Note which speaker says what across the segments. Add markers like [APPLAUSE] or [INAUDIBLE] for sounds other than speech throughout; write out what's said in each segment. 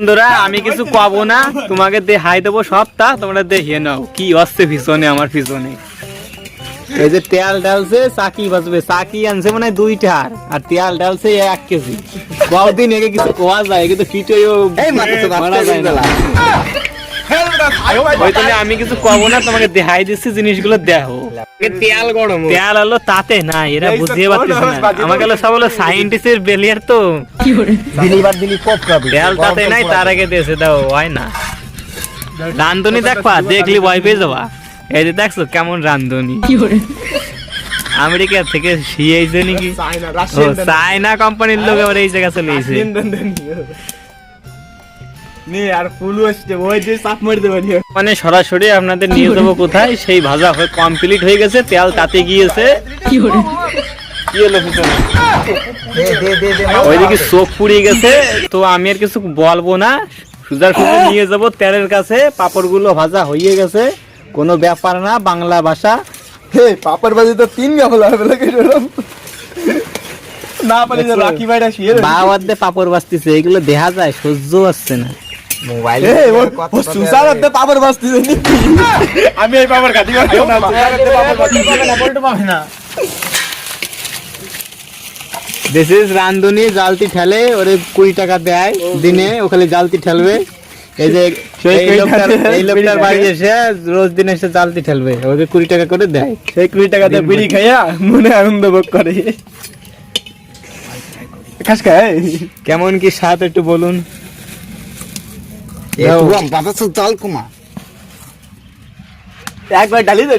Speaker 1: বন্ধুরা আমি কিছু পাবো না। তোমাকে দেখাই দেবো সবটা তোমরা দেখিয়ে নাও। কি আসছে পিছনে আমার পিছনে। এই যে তেল ডালছে চাকি বাজবে। চাকি আনছে মানে দুইটার আর তেল ডালছে এক কেজি। বহুদিন একে কিছু কোয়া যায় কিন্তু ফিটেও মারা যায় না। ওই আমি কিছু কব না তোমাকে দেখাই দিচ্ছি জিনিসগুলো দেখো।
Speaker 2: তেল গরম
Speaker 1: তেল হলো তাতে না এরা বুঝিয়ে পারতেছে না। আমাকে হলো সব হলো সাইন্টিস্টের বেলিয়ার তো।
Speaker 2: দিলি খাবি
Speaker 1: তেল তাতে নাই তার আগে দেশে দাও হয় না। রান্ধনি দেখবা দেখলি ভয় পেয়ে যাবা। এই যে দেখছ কেমন রান্ধনি আমেরিকা থেকে শিয়েছে নাকি?
Speaker 2: চায়না
Speaker 1: কোম্পানির লোক আবার এই জায়গা চলে এসেছে। মানে সরাসরি আপনাদের নিয়ে যাব কোথায়? সেই ভাজা হয়ে কমপ্লিট হয়ে গেছে তেল তাতে গিয়েছে। কি হলো? পিছনে
Speaker 2: দে দে দে দে
Speaker 1: ওইদিকে চোখ পুড়িয়ে গেছে তো আমি আর কিছু বলব না। সুজার সুজে নিয়ে যাব তেলের কাছে। পাপড়গুলো ভাজা হয়ে গেছে। কোনো ব্যাপার না বাংলা ভাষা।
Speaker 2: হে পাপড় বাজি তো তিন গাফলা হবে না পারি যে লাকি ভাইটা শুয়ে
Speaker 1: পাপড় বাজতেছে এগুলো দেখা যায় সহ্য আসছে না।
Speaker 3: মোবাইল
Speaker 2: ও আমি এই না
Speaker 1: দিস ইজ রান্ধুনি জালতি ঠেলে ওরে কুড়ি টাকা দেয় দিনে ওখানে জালতি ঠেলবে। এই যে এই লোকটার
Speaker 2: টাকা
Speaker 1: এই লোকটার
Speaker 2: বিড়ি
Speaker 1: বাড়ি এসে রোজ দিন এসে জালতি ঠেলবে ওকে কুড়ি টাকা করে দেয়।
Speaker 2: সেই কুড়ি টাকাতে বিড়ি খাইয়া মনে আনন্দ ভোগ করে। খাস খায়।
Speaker 1: কেমন কি স্বাদ একটু বলুন।
Speaker 3: একদম বাবা তো জল কুমা।
Speaker 2: একবার ডালি দে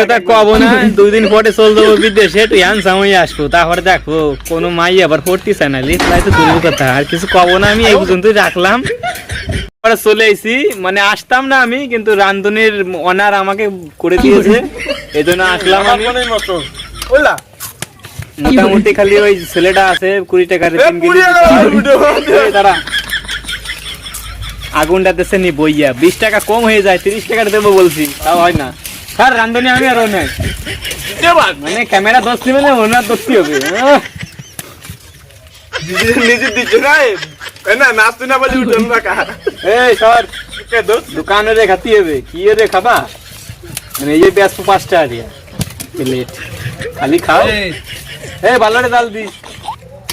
Speaker 1: কথা কব না [LAUGHS] দুই দিন পরে চল যাব বিদেশে একটু হ্যান্ডসাম হয়ে আসব। তারপরে দেখো কোনো মাই আবার পড়তেছে না তো দূরের কথা আর কিছু কব না আমি এই পর্যন্তই রাখলাম। পরে চলে এসি মানে আসতাম না আমি কিন্তু রান্ধনির অনার আমাকে করে দিয়েছে এই জন্য আসলাম আমি। মোটামুটি খালি ওই ছেলেটা আছে কুড়ি টাকার দাঁড়া। আগুনটা দেশে নি বইয়া। বিশ টাকা কম হয়ে যায় তিরিশ টাকা দেবো বলছি। তাও হয় না। স্যার রান্ধনি আমি আর নয় মানে ক্যামেরা দোষ নিবে না ওনার দোষই হবে।
Speaker 2: নিজে দিচ্ছে না না নাচতে না বলে
Speaker 1: এই স্যার দোকানে রে খাতি হবে। কি রে খাবা? মানে এই ব্যস্ত পাঁচটা প্লেট খালি খাও। এই। ভালো রে ডাল দিস।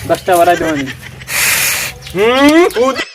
Speaker 1: দশটা বাড়াই
Speaker 2: হুম?